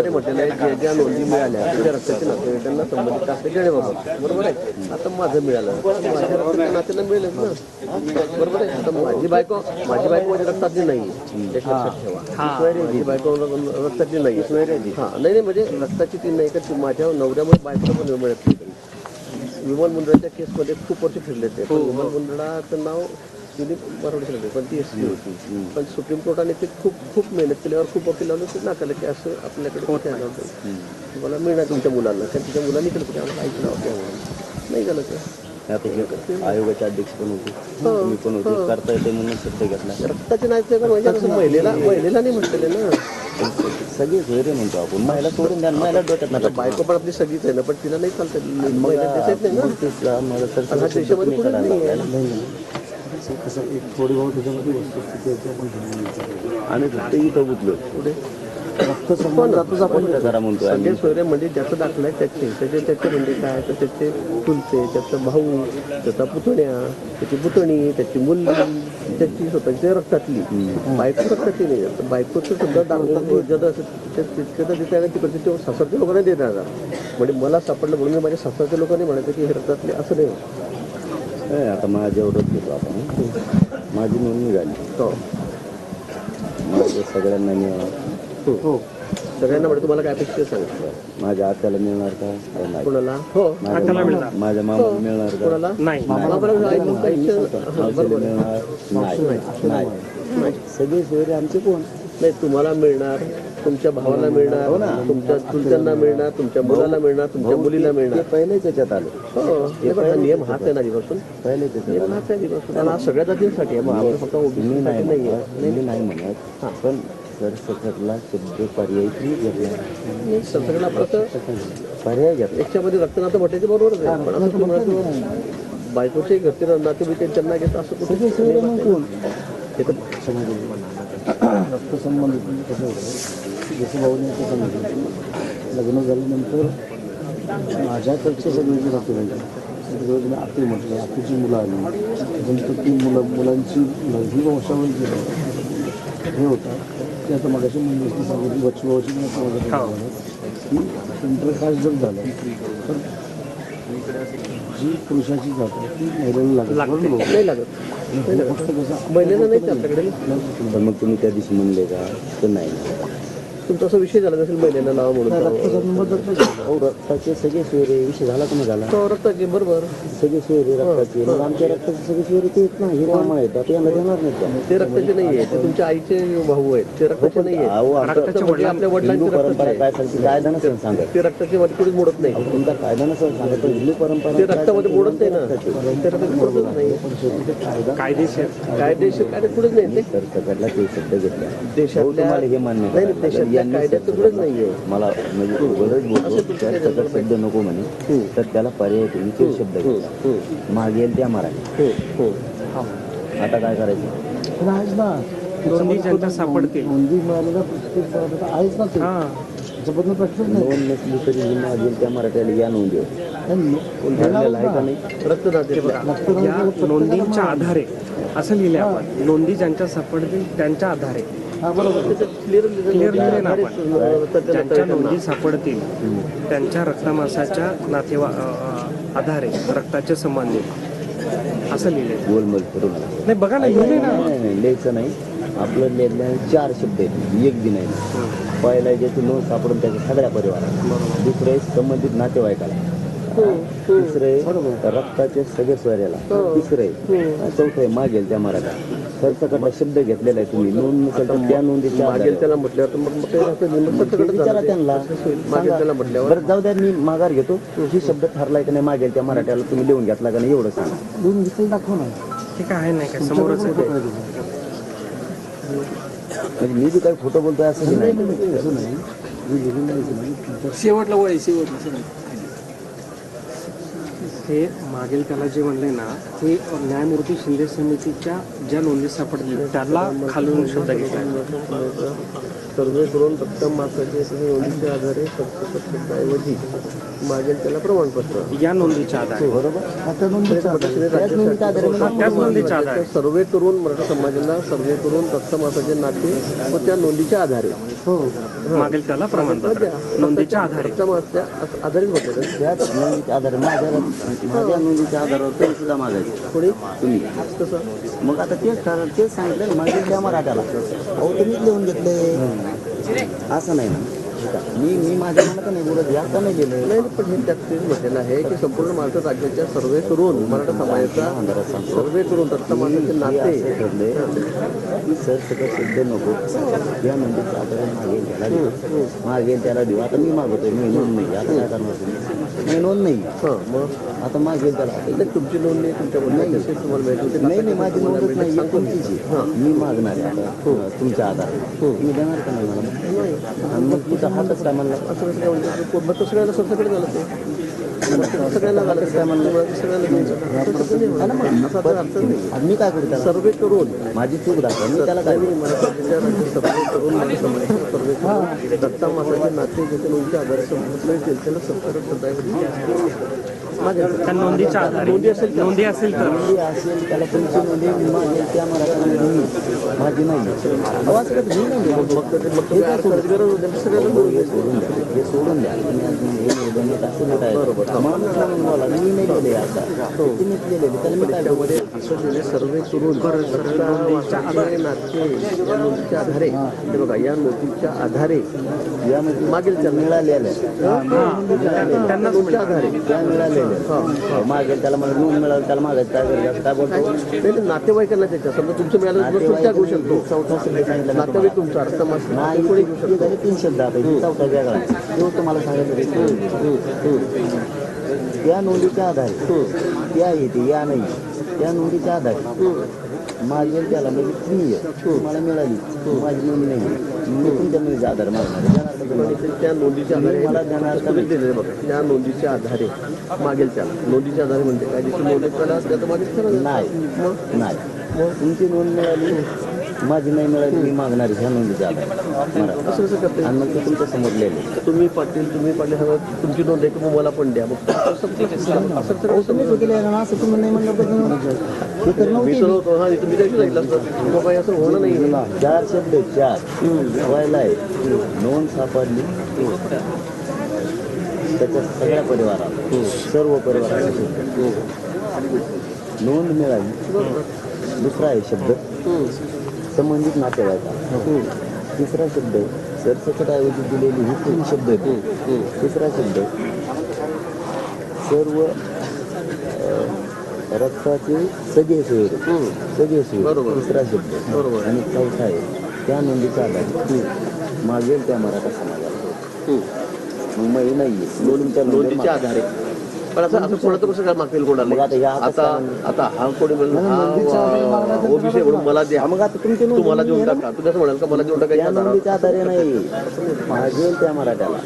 त्याच्यामध्ये म्हटलेलं आहे ज्या ज्या नोंदी मिळाल्या त्या रक्ताचे नातेवाईकांना संबंधित असले देणेबाबत बरोबर आहे? आता माझं मिळालं. माझ्या नात्याला मिळेलच ना. बरोबर आहे? आता माझी बायको माझी बायको माझ्या रक्तातली नाही. एक लक्षात ठेवा. माझी बायको रक्तातली नाही. हा. नाही नाही म्हणजे रक्ताची ती नाही का ती माझ्या नवऱ्यामुळे बायकोला पण मिळत नाही. विमान मंडळाच्या केसमध्ये खूप वर्ष फिरले ते. पण विमान मंडळाचं नाव दिलीप बरोबर ठरले पण ती एस होती. पण सुप्रीम कोर्टाने ते खूप खूप मेहनत केल्यावर खूप वकील लावलं ते नाकारलं की असं आपल्याकडे कुठे आलं होतं तुम्हाला मिळणार तुमच्या मुलांना. कारण तिच्या मुलांनी केलं होतं आम्हाला ऐकलं होतं नाही झालं ते. आता हे आयोगाचे अध्यक्ष पण होते. तुम्ही पण होते. करता येते म्हणून शब्द घेतला. रक्ताचे नाही म्हणजे कसं महिलेला महिलेला नाही म्हटलेले ना. सगळे सोयरे म्हणतो आपण. महिला सोडून द्या महिला डोक्यात नका बायको पण आपली सगळीच आहे ना पण तिला नाही चालते. महिला नाही ना. आणि हा कसं एक थोडी बहुत त्याच्यामध्ये वस्तुस्थिती आहे ते आपण इथं गुतलो. पुढे? सगळे सोयरे म्हणजे ज्याचं दाखला आहे त्याचे. त्याचे त्याचे म्हणजे काय? तर त्याचे चुलते त्याचा भाऊ त्याचा पुतण्या त्याची पुतणी त्याची मुलगी त्याची स्वतःची रक्तातली. बायको रक्तातली नाही. बायकोचं सुद्धा दाखला तर तिथे तिकडचे ते सासरच्या लोकांना देणार. म्हणजे मला सापडलं म्हणून मी माझ्या सासरच्या लोकांनी म्हणायचं की हे रक्तातले असं नाही. आता माझ्यावरच घेतो आपण. माझी नोंदणी झाली. हो. माझ्या सगळ्यांना हो. सगळ्यांना म्हणजे तुम्हाला काय अपेक्षित सांगा माझ्या आत्याला मिळणार का? नाही. कोणाला? हो. माझ्या माझ्या मामाला मिळणार का? कोणाला? नाही. मामाला आई- आईच्या- हा, मावशीला बरोबर मिळणार? नाही. नाही. सगळे सोयरे आमचे कोण? नाही तुम्हाला मिळणार. तुमच्या भावाला मिळणार. तुमच्या चुलत्यांना मिळणार. तुमच्या मुलाला मिळणार. तुमच्या मुलीला ते मिळणार. पहिलेच याच्यात आलं. हो. हे बघा नियम हाच आहे ना आधीपासून. पहिलेच याच्यात नियम हाच आहे आधीपासून. हा सगळ्या जातींसाठी आहे. मग आपण फक्त मी ओबीसी नाही नाही म्हणत. मी नाही म्हणत. पण सरसकटला शब्द पर्यायी घेतला तर पर्याय घेतला याच्यामध्ये रक्तनातं म्हटायचे बरोबरच आहे. पण असं तुम्ही म्हणायचं बायकोचे घरचे नाते बी त्यांना घेत असं कुठे? हे तर रक्त संबंधित म्हणजे कसं होतं जसं असं सांगितलं लग्न झाल्यानंतर माझ्याकडचे सगळे नातेवाईक आहेत, जवळ तुम्ही आती म्हटलं आतीची मुलं आली. नंतर ती मुलं मुलांची ही वंशावळ हे होतं. ते आता सांगितली बचवाची पण समाजात की इंटरकास्ट जर झालं तर जी पुरुषाची जात आहे ती महिलेला लागते? नाही लागत. फक्त कसं महिलेला नाही आपल्याकडे. मग तुम्ही त्या दिवशी म्हणले का तर नाही. तुमचा असा विषय झाला नसेल महिलेला लावा म्हणून. अहो रक्ताचे सगळे सोयरे विषय झाला का नाही झाला? तो रक्ताचे बरोबर. सगळे सोयरे रक्ताचे. मग आमच्या रक्ताचे सगळे सोयरे ते आहेत ना हे मामा आहेत आता यांना देणार नाहीत का? ते रक्ताचे नाही आहे ते तुमच्या आईचे भाऊ आहेत ते रक्ताचे नाही आहेत. अहो आमचं रक्ताचे आपल्या हिंदू वडिलांचे परंपरा आहे. काय सांगते कायदा नसेल सांगत. ते रक्ताचे कुठेच मोडत नाही. तुमचा कायदा नसेल सांगत? पण हिंदू परंपरा ते काय रक्तामध्ये सांगते? मोडत नाही ना. ते रक्ताचे मोडतच नाही. कायदेशीर. कायदेशीर काय कुठेच नाही. ते ते शब्द घेतला. भाऊ, तुम्हाला हे मान्य नाही करायला नाही, लागेल. यांनी कायद्यात तर कुठेच नाही आहे मला म्हणजे बोलतो शब्द नको. म्हणे. तर त्याला पर्याय तुम्ही ते शब्द घेतला. मागेल त्या मराठी. आता काय करायचं? आहेच ना नोंदी प्रत्येक आहेच ना नोंद नसली तरी ही मागेल त्या मराठ्याला या नोंदी रक्तदाते नोंदींच्या आधारे असं लिहिले आपण नोंदी ज्यांच्या सापडतील त्यांच्या आधारे. हा ना आपण. ज्यांच्या नोंदी सापडतील त्यांच्या रक्तमासाच्या नातेवा आधारे रक्ताचे संबंधित. असं लिहिले गोलमोल करू नका नाही बघा ना लिहिले ना. नाही नाही लिहायचं नाही. आपलं लिहिलं चार शब्द आहेत. एक दिन आहे पहिला ज्याची नोंद सापडून त्याच्या सगळ्या परिवाराला दुसरं आहे संबंधित नातेवाईकाला. तिसरं आहे रक्ताचे सगळे सोयऱ्याला. तिसरं आहे. चौथं आहे मागेल त्या मराठा सरसकटला शब्द घेतलेला आहे तुम्ही. नोंद त्या नोंदीच्या मागेल त्याला म्हटल्यावर तर मग मग ते ते विचारा ते. त्यांना. मागेल त्याला म्हटल्यावर. बरं जाऊ द्या मी माघार घेतो. ही शब्द ठरलाय का नाही मागेल त्या मराठ्याला तुम्ही लिहून घेतला का नाही एवढं सांगा. दोन घेतलेलं दाखव ना. आहे नाही काय समोरच आहे. ते. म्हणजे मी बी काही खोटं बोलतोय असं नाही. नाही नाही, शेवटला वय शेवटला. ते मागील त्याला जे म्हणले ना ते न्यायमूर्ती शिंदे समितीच्या ज्या नोंदी सापडतील त्याला खालून शब्द घेतला सर्वे करून रक्कम मासाचे नोंदीच्या आधारे ऐवजी मागेल त्याला प्रमाणपत्र. या नोंदीच्या आधारे बरोबर? हा, आधारे सर्वे करून मराठा समाजाला सर्वे करून रक्कम मासाचे नाते व त्या नोंदीच्या आधारे हो. मागेल त्याला प्रमाणपत्र. नोंदीच्या आधारे आधारित होते आधारे माझ्या नोंदीच्या आधारावर तरी सुद्धा मागायचे. कोणी तुम्ही. कसं? मग आता तेच कारण तेच सांगितलं ना मागील त्या मराठ्याला अहो तुम्हीच लिहून घेतले. असं नाही ना. मी मी माझ्या मनात नाही बोलत या का नाही गेलं. नाही पण हे त्यात तेच म्हटलेलं आहे की संपूर्ण महाराष्ट्र राज्याच्या सर्वे करून मराठा समाजाचा सर्वे करून रक्त मासाचे नाते. ठरले की सर सगळं सिद्ध नको. या आधारे मागेल त्याला मागेल त्याला देऊ आता मी मागवतोय मी नोंद नाही. आता काय करणार तुम्ही? मी नोंद नाही. हां मग? आता मागेल त्याला नाही, तुमची नोंद नाही तुमच्याबद्दल नाही. तुम्हाला. नाही नाही माझी नोंदच नाही आहे. तुमचीच. मी मागणार आहे आता तुमच्या आधार. तुम्ही देणार का नाही मला? आणि मग तुझा हातच काय म्हणला? असं कसं काय मग तर सगळ्याला सरसकट झालं ते. मग ते सगळ्यांना झालं काय म्हणलं? सगळ्यांना नाही नाही मी काय करू सर्वे करून. माझी चूक दाखवा. मी त्याला काय नाही, सर्वे करून समाजाचा सर्वे करून दत्ता मासाचे नाते ज्याच्या नोंदीच्या आधारे संपूर्ण त्याला सदाय त्या नोंदीच्या आधारे. नोंदी असेल नोंदी असेल तर. नोंदी असेल त्याला तुमची नोंदी माझी त्या मराठा माझी नाही. हे. सोडून द्या. असं मी नाही आता. त्याला मी काय सर्वे करून या आधारे हे. बघा या नोंदीच्या आधारे यामध्ये मागील त्या मिळालेल्या नोंदीच्या आधारे. त्या मिळालेल्या मागेल त्याला मला नोंद मिळाली त्याला मागायचं काय बोलतो? नातेवाईकांना त्याच्या समजा तुमचं मिळालं तर सुद्धा घेऊ शकतो. नातेवाईक तुमचा नाही कोणी ते झाले तीन शब्द आता चौथा वेगळा. तो तुम्हाला सांगितलं त्या नोंदीच्या आधारे त्या येते या नाही. त्या नोंदीच्या आधारे मागेल त्याला म्हणजे तुम्ही आहे. तुम्हाला मिळाली माझी नोंद नाही. मी तुमच्या नोंदीच्या आधारे मागणार त्या नोंदीच्या आधारे मला तुम्ही दिलेलं बघा. त्या नोंदीच्या आधारे मागेल त्याला. नोंदीच्या आधारे म्हणजे काय? नोंद त्याला असल्या तर मागेल नाही नाही. तुमची नोंद मिळाली? माझी नाही मिळाली मी मागणार आहे ह्या आधारे मराठा. असं कसं करते आणि मग ते तुमच्यासमोर लिहिले तुम्ही पाटील तुम्ही पाटील हवं तुमची नोंद आहे की मला पण द्या. मग असं सगळं तुम्ही नाही म्हणलं हे तर मी नव्हती तर होतो हा तुम्ही त्याशी सांगितलं असतं? बाबा हे असं होणं नाही. चार शब्द आहेत, चार. व्हायला आहे. नोंद सापडली. त्याच्या सगळ्या परिवाराला सर्व परिवाराला. नोंद मिळाली. दुसरा आहे शब्द. संबंधित नातेवाईका. तिसरा शब्द सरसकट ऐवजी दिलेली ही तीन शब्द आहेत. तिसरा शब्द सर्व रक्ताचे सगळे सोयरे. सगळे सोयरे. तिसरा शब्द. बरोबर. आणि चौथा आहे त्या नोंदीचा आधार मागेल त्या मराठा समाजाला मुंबई नाही नोंदीच्या नोंदीच्या आधारे. पण असं असं कोणाचं कसं काय मागतील कोणाला? आता आता हा कोणी म्हणून ओबीसी म्हणून मला द्या. मग आता तुमची नोंद तुम्हाला देऊन टाका. तुम्ही असं म्हणाल का मला देऊन आधारे नाही. मागेल त्या मराठ्याला.